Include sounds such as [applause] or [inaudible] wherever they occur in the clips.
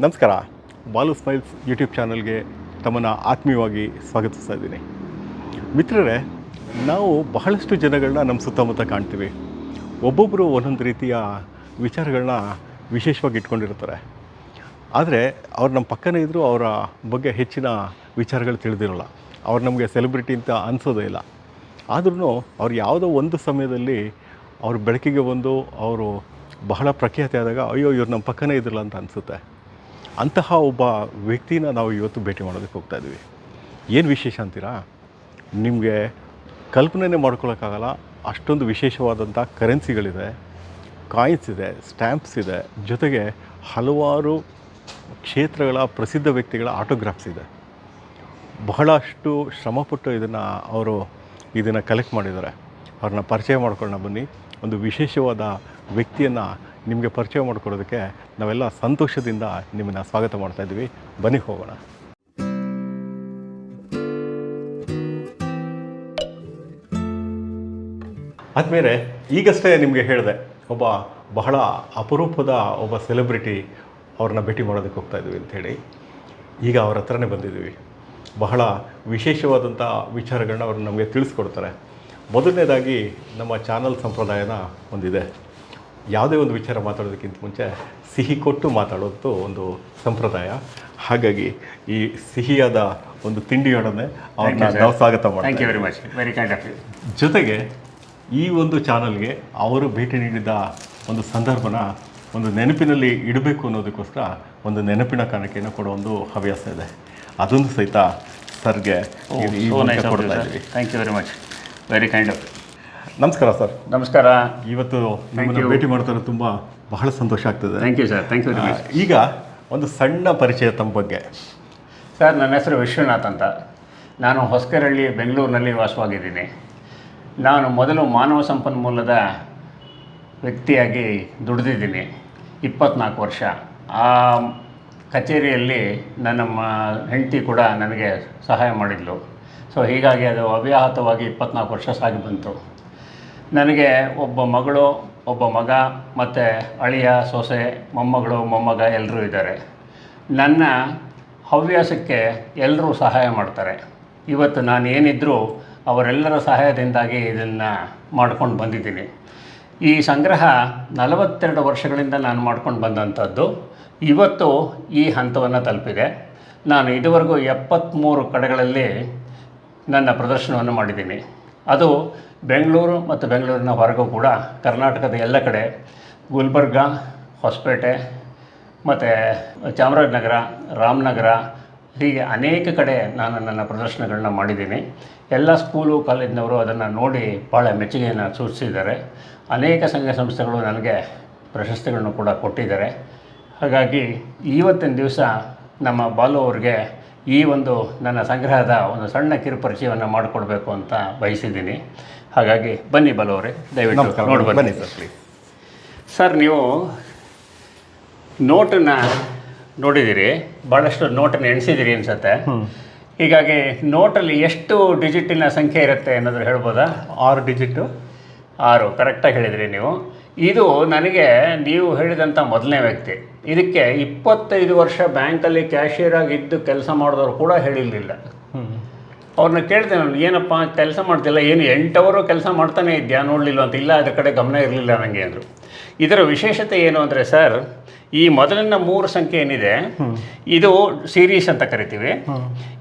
ನಮಸ್ಕಾರ. Balu smiles YouTube ಚಾನಲ್ಗೆ ತಮ್ಮನ್ನು ಆತ್ಮೀಯವಾಗಿ ಸ್ವಾಗತಿಸ್ತಾ ಇದ್ದೀನಿ. ಮಿತ್ರರೇ, ನಾವು ಬಹಳಷ್ಟು ಜನಗಳನ್ನ ನಮ್ಮ ಸುತ್ತಮುತ್ತ ಕಾಣ್ತೀವಿ. ಒಬ್ಬೊಬ್ಬರು ಒಂದೊಂದು ರೀತಿಯ ವಿಚಾರಗಳನ್ನ ವಿಶೇಷವಾಗಿ ಇಟ್ಕೊಂಡಿರ್ತಾರೆ. ಆದರೆ, ಅವ್ರು ನಮ್ಮ ಪಕ್ಕನೇ ಇದ್ದರೂ ಅವರ ಬಗ್ಗೆ ಹೆಚ್ಚಿನ ವಿಚಾರಗಳು ತಿಳಿದಿರೋಲ್ಲ. ಅವ್ರು ನಮಗೆ ಸೆಲೆಬ್ರಿಟಿ ಅಂತ ಅನಿಸೋದೇ ಇಲ್ಲ. ಆದ್ರೂ ಅವ್ರು ಯಾವುದೋ ಒಂದು ಸಮಯದಲ್ಲಿ ಅವ್ರ ಬೆಳಕಿಗೆ ಬಂದು ಅವರು ಬಹಳ ಪ್ರಖ್ಯಾತಿ ಆದಾಗ, ಅಯ್ಯೋ, ಇವ್ರು ನಮ್ಮ ಪಕ್ಕನೇ ಇದ್ರಲ್ಲ ಅಂತ ಅನಿಸುತ್ತೆ. ಅಂತಹ ಒಬ್ಬ ವ್ಯಕ್ತಿನ ನಾವು ಇವತ್ತು ಭೇಟಿ ಮಾಡೋದಕ್ಕೆ ಹೋಗ್ತಾ ಇದ್ದೀವಿ. ಏನು ವಿಶೇಷ ಅಂತೀರಾ? ನಿಮಗೆ ಕಲ್ಪನೆ ಮಾಡ್ಕೊಳ್ಳೋಕ್ಕಾಗಲ್ಲ ಅಷ್ಟೊಂದು ವಿಶೇಷವಾದಂಥ ಕರೆನ್ಸಿಗಳಿದೆ, ಕಾಯಿನ್ಸ್ ಇದೆ, ಸ್ಟ್ಯಾಂಪ್ಸ್ ಇದೆ, ಜೊತೆಗೆ ಹಲವಾರು ಕ್ಷೇತ್ರಗಳ ಪ್ರಸಿದ್ಧ ವ್ಯಕ್ತಿಗಳ ಆಟೋಗ್ರಾಫ್ಸ್ ಇದೆ. ಬಹಳಷ್ಟು ಶ್ರಮಪಟ್ಟು ಇದನ್ನು ಅವರು ಇದನ್ನು ಕಲೆಕ್ಟ್ ಮಾಡಿದ್ದಾರೆ. ಅವ್ರನ್ನ ಪರಿಚಯ ಮಾಡ್ಕೊಳ್ಳೋಣ ಬನ್ನಿ. ಒಂದು ವಿಶೇಷವಾದ ವ್ಯಕ್ತಿಯನ್ನು ನಿಮಗೆ ಪರಿಚಯ ಮಾಡಿಕೊಡೋದಕ್ಕೆ ನಾವೆಲ್ಲ ಸಂತೋಷದಿಂದ ನಿಮ್ಮನ್ನು ಸ್ವಾಗತ ಮಾಡ್ತಾ ಇದ್ದೀವಿ. ಬನ್ನಿ ಹೋಗೋಣ. ಆದಮೇಲೆ ಈಗಷ್ಟೇ ನಿಮಗೆ ಹೇಳಿದೆ, ಒಬ್ಬ ಬಹಳ ಅಪರೂಪದ ಒಬ್ಬ ಸೆಲೆಬ್ರಿಟಿ ಅವ್ರನ್ನ ಭೇಟಿ ಮಾಡೋದಕ್ಕೆ ಹೋಗ್ತಾ ಇದ್ದೀವಿ ಅಂಥೇಳಿ ಈಗ ಅವ್ರ ಹತ್ರನೇ ಬಂದಿದ್ದೀವಿ. ಬಹಳ ವಿಶೇಷವಾದಂಥ ವಿಚಾರಗಳನ್ನ ಅವರು ನಮಗೆ ತಿಳಿಸ್ಕೊಡ್ತಾರೆ. ಮೊದಲನೇದಾಗಿ ನಮ್ಮ ಚಾನಲ್ ಸಂಪ್ರದಾಯನ ಒಂದಿದೆ. ಯಾವುದೇ ಒಂದು ವಿಚಾರ ಮಾತಾಡೋದಕ್ಕಿಂತ ಮುಂಚೆ ಸಿಹಿ ಕೊಟ್ಟು ಮಾತಾಡೋದು ಒಂದು ಸಂಪ್ರದಾಯ. ಹಾಗಾಗಿ ಈ ಸಿಹಿಯಾದ ಒಂದು ತಿಂಡಿಯೊಡನೆ ಅವ್ರನ್ನ. ನಾವು ಸ್ವಾಗತ ಥ್ಯಾಂಕ್ ಮಾಡ್ತೀವಿ you very much very kind of you ಜೊತೆಗೆ ಈ ಒಂದು ಚಾನಲ್ಗೆ ಅವರು ಭೇಟಿ ನೀಡಿದ ಒಂದು ಸಂದರ್ಭನ ಒಂದು ನೆನಪಿನಲ್ಲಿ ಇಡಬೇಕು ಅನ್ನೋದಕ್ಕೋಸ್ಕರ ಒಂದು ನೆನಪಿನ ಕಾಣಿಕೆಯನ್ನು ಕೊಡೋ ಒಂದು ಹವ್ಯಾಸ ಇದೆ. ಅದೊಂದು ಸಹಿತ ಸರ್ಗೆ thank you very much very kind of ನಮಸ್ಕಾರ ಸರ್. ನಮಸ್ಕಾರ. ಇವತ್ತು ನಿಮ್ಮನ್ನು. ಭೇಟಿ ಮಾಡ್ತಾರೆ ತುಂಬ ಬಹಳ ಸಂತೋಷ ಆಗ್ತದೆ. Thank you sir thank you very much ಈಗ ಒಂದು ಸಣ್ಣ ಪರಿಚಯ ತಮ್ಮ ಬಗ್ಗೆ. ಸರ್ ನನ್ನ ಹೆಸರು ವಿಶ್ವನಾಥ್ ಅಂತ. ನಾನು ಹೊಸಕೆರಳ್ಳಿ ಬೆಂಗಳೂರಿನಲ್ಲಿ ವಾಸವಾಗಿದ್ದೀನಿ. ನಾನು ಮೊದಲು ಮಾನವ ಸಂಪನ್ಮೂಲದ ವ್ಯಕ್ತಿಯಾಗಿ ದುಡಿದಿದ್ದೀನಿ. ಇಪ್ಪತ್ನಾಲ್ಕು ವರ್ಷ. ಆ ಕಚೇರಿಯಲ್ಲಿ ನನ್ನ ಮ ಹೆಂಡತಿ ಕೂಡ ನನಗೆ ಸಹಾಯ ಮಾಡಿದ್ಲು. ಸೊ ಹೀಗಾಗಿ ಅದು ಅವ್ಯಾಹತವಾಗಿ ಇಪ್ಪತ್ನಾಲ್ಕು ವರ್ಷ ಸಾಗಿ ಬಂತು. ನನಗೆ ಒಬ್ಬ ಮಗಳು, ಒಬ್ಬ ಮಗ, ಮತ್ತು ಅಳಿಯ, ಸೊಸೆ, ಮೊಮ್ಮಗಳು, ಮೊಮ್ಮಗ ಎಲ್ಲರೂ ಇದ್ದಾರೆ. ನನ್ನ ಹವ್ಯಾಸಕ್ಕೆ ಎಲ್ಲರೂ ಸಹಾಯ ಮಾಡ್ತಾರೆ. ಇವತ್ತು ನಾನು ಏನಿದ್ರೂ ಅವರೆಲ್ಲರ ಸಹಾಯದಿಂದಾಗಿ ಇದನ್ನು ಮಾಡ್ಕೊಂಡು ಬಂದಿದ್ದೀನಿ. ಈ ಸಂಗ್ರಹ ನಲವತ್ತೆರಡು ವರ್ಷಗಳಿಂದ ನಾನು ಮಾಡ್ಕೊಂಡು ಬಂದಂಥದ್ದು. ಇವತ್ತು ಈ ಹಂತವನ್ನು ತಲುಪಿದೆ. ನಾನು ಇದುವರೆಗೂ ಎಪ್ಪತ್ತ್ಮೂರು ಕಡೆಗಳಲ್ಲಿ ನನ್ನ ಪ್ರದರ್ಶನವನ್ನು ಮಾಡಿದ್ದೀನಿ. ಅದು ಬೆಂಗಳೂರು ಮತ್ತು ಬೆಂಗಳೂರಿನ ಹೊರಗೂ ಕೂಡ ಕರ್ನಾಟಕದ ಎಲ್ಲ ಕಡೆ, ಗುಲ್ಬರ್ಗ, ಹೊಸಪೇಟೆ ಮತ್ತು ಚಾಮರಾಜನಗರ, ರಾಮನಗರ, ಹೀಗೆ ಅನೇಕ ಕಡೆ ನಾನು ನನ್ನ ಪ್ರದರ್ಶನಗಳನ್ನ ಮಾಡಿದ್ದೀನಿ. ಎಲ್ಲ ಸ್ಕೂಲು ಕಾಲೇಜಿನವರು ಅದನ್ನು ನೋಡಿ ಭಾಳ ಮೆಚ್ಚುಗೆಯನ್ನು ಸೂಚಿಸಿದ್ದಾರೆ. ಅನೇಕ ಸಂಘ ಸಂಸ್ಥೆಗಳು ನನಗೆ ಪ್ರಶಸ್ತಿಗಳನ್ನು ಕೂಡ ಕೊಟ್ಟಿದ್ದಾರೆ. ಹಾಗಾಗಿ ಇವತ್ತಿನ ದಿವಸ ನಮ್ಮ ಬಾಲು ಅವ್ರಿಗೆ ಈ ಒಂದು ನನ್ನ ಸಂಗ್ರಹದ ಒಂದು ಸಣ್ಣ ಕಿರುಪರಿಚಯವನ್ನು ಮಾಡಿಕೊಡ್ಬೇಕು ಅಂತ ಬಯಸಿದ್ದೀನಿ. ಹಾಗಾಗಿ ಬನ್ನಿ ಬಲವರೇ ದಯವಿಟ್ಟು ನೋಡಿ ಬನ್ನಿ. ಬನ್ನಿ ಸರ್ ಪ್ಲೀಸ್ ಸರ್ ನೀವು ನೋಟನ್ನು ನೋಡಿದ್ದೀರಿ ಭಾಳಷ್ಟು ನೋಟನ್ನು ಎಣಿಸಿದ್ದೀರಿ ಅನಿಸುತ್ತೆ. ಹೀಗಾಗಿ ನೋಟಲ್ಲಿ ಎಷ್ಟು ಡಿಜಿಟಿನ ಸಂಖ್ಯೆ ಇರುತ್ತೆ ಅನ್ನೋದ್ರ ಹೇಳ್ಬೋದಾ? ಆರು ಡಿಜಿಟು? ಆರು ಕರೆಕ್ಟಾಗಿ ಹೇಳಿದ್ರಿ ನೀವು. ಇದು ನನಗೆ ನೀವು ಹೇಳಿದಂಥ ಮೊದಲನೇ ವ್ಯಕ್ತಿ. ಇದಕ್ಕೆ ಇಪ್ಪತ್ತೈದು ವರ್ಷ ಬ್ಯಾಂಕಲ್ಲಿ ಕ್ಯಾಶಿಯರ್ ಆಗಿ ಇದ್ದು ಕೆಲಸ ಮಾಡಿದವರು ಕೂಡ ಹೇಳಿರಲಿಲ್ಲ. ಅವ್ರನ್ನ ಕೇಳಿದೆ ನಾನು ಏನಪ್ಪ ಕೆಲಸ ಮಾಡ್ತಿಲ್ಲ ಏನು ಎಂಟವರು ಕೆಲಸ ಮಾಡ್ತಾನೆ ಇದ್ಯಾ ನೋಡಲಿಲ್ಲ ಅಂತ? ಇಲ್ಲ ಅದರ ಕಡೆ ಗಮನ ಇರಲಿಲ್ಲ ನನಗೆ ಅಂದರು. ಇದರ ವಿಶೇಷತೆ ಏನು ಅಂದರೆ ಸರ್ ಈ ಮೊದಲಿನ ಮೂರು ಸಂಖ್ಯೆ ಏನಿದೆ ಇದು ಸೀರೀಸ್ ಅಂತ ಕರಿತೀವಿ.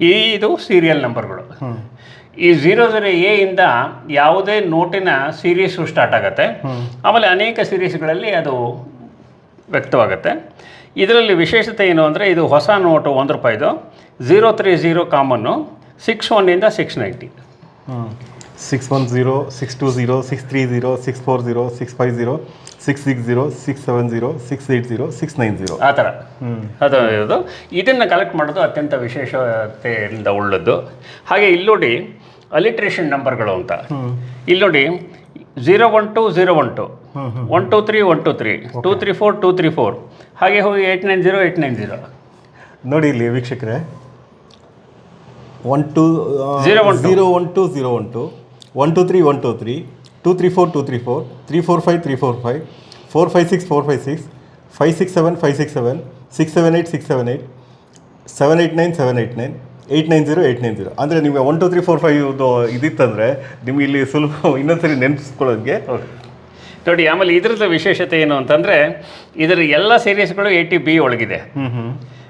ಈ ಇದು ಸೀರಿಯಲ್ ನಂಬರ್ಗಳು ಈ ಝೀರೋ ಝೀರೋ ಎ ಇಂದ ಯಾವುದೇ ನೋಟಿನ ಸೀರೀಸು ಸ್ಟಾರ್ಟ್ ಆಗುತ್ತೆ. ಆಮೇಲೆ ಅನೇಕ ಸೀರೀಸ್ಗಳಲ್ಲಿ ಅದು ವ್ಯಕ್ತವಾಗುತ್ತೆ. ಇದರಲ್ಲಿ ವಿಶೇಷತೆ ಏನು ಅಂದರೆ ಇದು ಹೊಸ ನೋಟು ಒಂದು ರೂಪಾಯಿದು zero three zero common six ಒನ್ನಿಂದ six ninety. Six one zero six two zero six three zero six four zero six five zero six six zero six seven zero six eight zero six nine zero. ಆ ಥರ. ಅದು ಇರೋದು. ಇದನ್ನು collect ಮಾಡೋದು ಅತ್ಯಂತ ವಿಶೇಷತೆಯಿಂದ ಉಳ್ಳದ್ದು. ಹಾಗೆ ಇಲ್ಲಿ ನೋಡಿ ಅಲಿಟ್ರೇಷನ್ ನಂಬರ್ಗಳು ಅಂತ. ಇಲ್ಲಿ ನೋಡಿ zero one two zero one two one two three one two three two three four two three four ಹಾಗೆ ಹೋಗಿ eight nine zero eight nine zero ನೋಡಿ ಇಲ್ಲಿ ವೀಕ್ಷಕರೇ. One two zero one. Zero one two zero one two one two three one two three two three four two three four three four five three four five four five six four five six five six seven five six seven six seven eight six seven eight seven eight nine seven eight nine eight nine zero eight nine zero ಅಂದರೆ ನಿಮಗೆ one two three four five ಇದಿತ್ತಂದರೆ ನಿಮಗೆ ಇಲ್ಲಿ ಸುಲಭ [laughs] ಇನ್ನೊಂದ್ಸರಿ ನೆನಪಿಸ್ಕೊಳ್ಳೋದಕ್ಕೆ ನೋಡಿ ಆಮೇಲೆ ಇದ್ರದ್ದು ವಿಶೇಷತೆ ಏನು ಅಂತಂದರೆ ಇದರ ಎಲ್ಲ ಸೀರೀಸ್ಗಳು ಏಯ್ಟಿ ಬಿ ಒಳಗಿದೆ.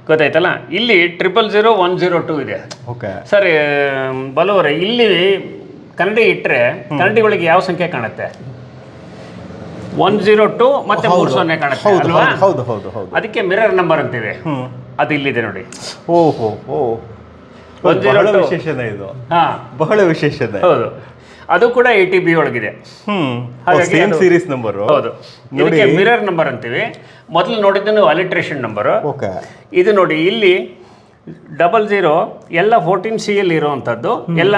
ಗೊತ್ತಾಯ್ತಲ್ಲ? ಇಲ್ಲಿ triple zero one zero two ಇದೆ. ಓಕೆ ಸರಿ ಬಲವರೆ ಇಲ್ಲಿ ಕನ್ನಡಿ ಇಟ್ಟರೆ ಕನ್ನಡಿಗಳಿಗೆ ಯಾವ ಸಂಖ್ಯೆ ಕಾಣುತ್ತೆ? ಒನ್ ಜೀರೋ ಟು ಮತ್ತೆ ಮೂರು ಸೊನ್ನೆ ಕಾಣುತ್ತೆ ಹೌದು ಹೌದು ಹೌದು ಅದಕ್ಕೆ ಮಿರರ್ ನಂಬರ್ ಅಂತೀವಿ ಅದು ಇಲ್ಲಿದೆ ನೋಡಿ. ಓಹೋ ಓ ಬಹಳ. ಇದು. ಹಾ. ಬಹಳ ವಿಶೇಷತೆ. ಹೌದು. ಅದು ಕೂಡ ಏಯ್ಟಿ ಬಿ ಒಳಗಿದೆ. ಸೇಮ್ ಸೀರೀಸ್ ನಂಬರ್ ಹೌದು. ಇದಕ್ಕೆ ಮಿರರ್ ನಂಬರ್ ಅಂತೀವಿ. ಮೊದಲು ನೋಡಿದ್ದು ಅಲಿಟ್ರೇಷನ್ ನಂಬರ್ ಓಕೆ. ಇದು ನೋಡಿ ಇಲ್ಲಿ ಡಬಲ್ ಜೀರೋ ಎಲ್ಲ ಫೋರ್ಟೀನ್ ಸಿ ಎಲ್ ಇರೋವಂಥದ್ದು. ಎಲ್ಲ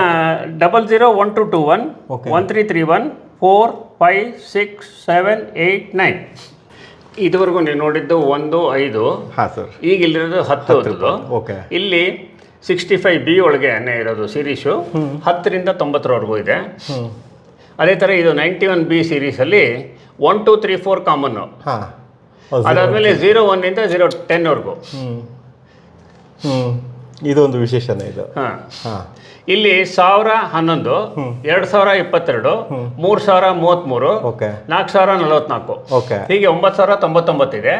double zero one two two one. One three three one four five six seven eight nine ಇದುವರೆಗೂ ನೀವು ನೋಡಿದ್ದು ಒಂದು ಐದು. ಹಾ ಸರ್ ಈಗ ಇಲ್ಲಿರೋದು ಹತ್ತು ಓಕೆ. ಇಲ್ಲಿ ಸಿಕ್ಸ್ಟಿ ಫೈವ್ ಬಿ ಒಳಗೆ ಇರೋದು ಸೀರೀಸು ಹತ್ತರಿಂದ ತೊಂಬತ್ತರವರೆಗೂ ಇದೆ. ಅದೇ ಥರ ಇದು ninety one B ಸೀರೀಸಲ್ಲಿ one two three four common ಅದಾದಮೇಲೆ ಝೀರೋ ಒನ್ನಿಂದ ಝೀರೋ ಟೆನ್ವರೆಗೂ ಇದೊಂದು ವಿಶೇಷನೇ ಇದು. ಹಾಂ. ಹಾ. ಇಲ್ಲಿ ಸಾವಿರ ಹನ್ನೊಂದು ಎರಡು ಸಾವಿರ ಇಪ್ಪತ್ತೆರಡು ಮೂರು ಸಾವಿರ ಮೂವತ್ತ್ಮೂರು ಓಕೆ. ನಾಲ್ಕು ಸಾವಿರ ನಲವತ್ನಾಲ್ಕು. ಓಕೆ. ಹೀಗೆ ಒಂಬತ್ತು ಸಾವಿರ ತೊಂಬತ್ತೊಂಬತ್ತಿದೆ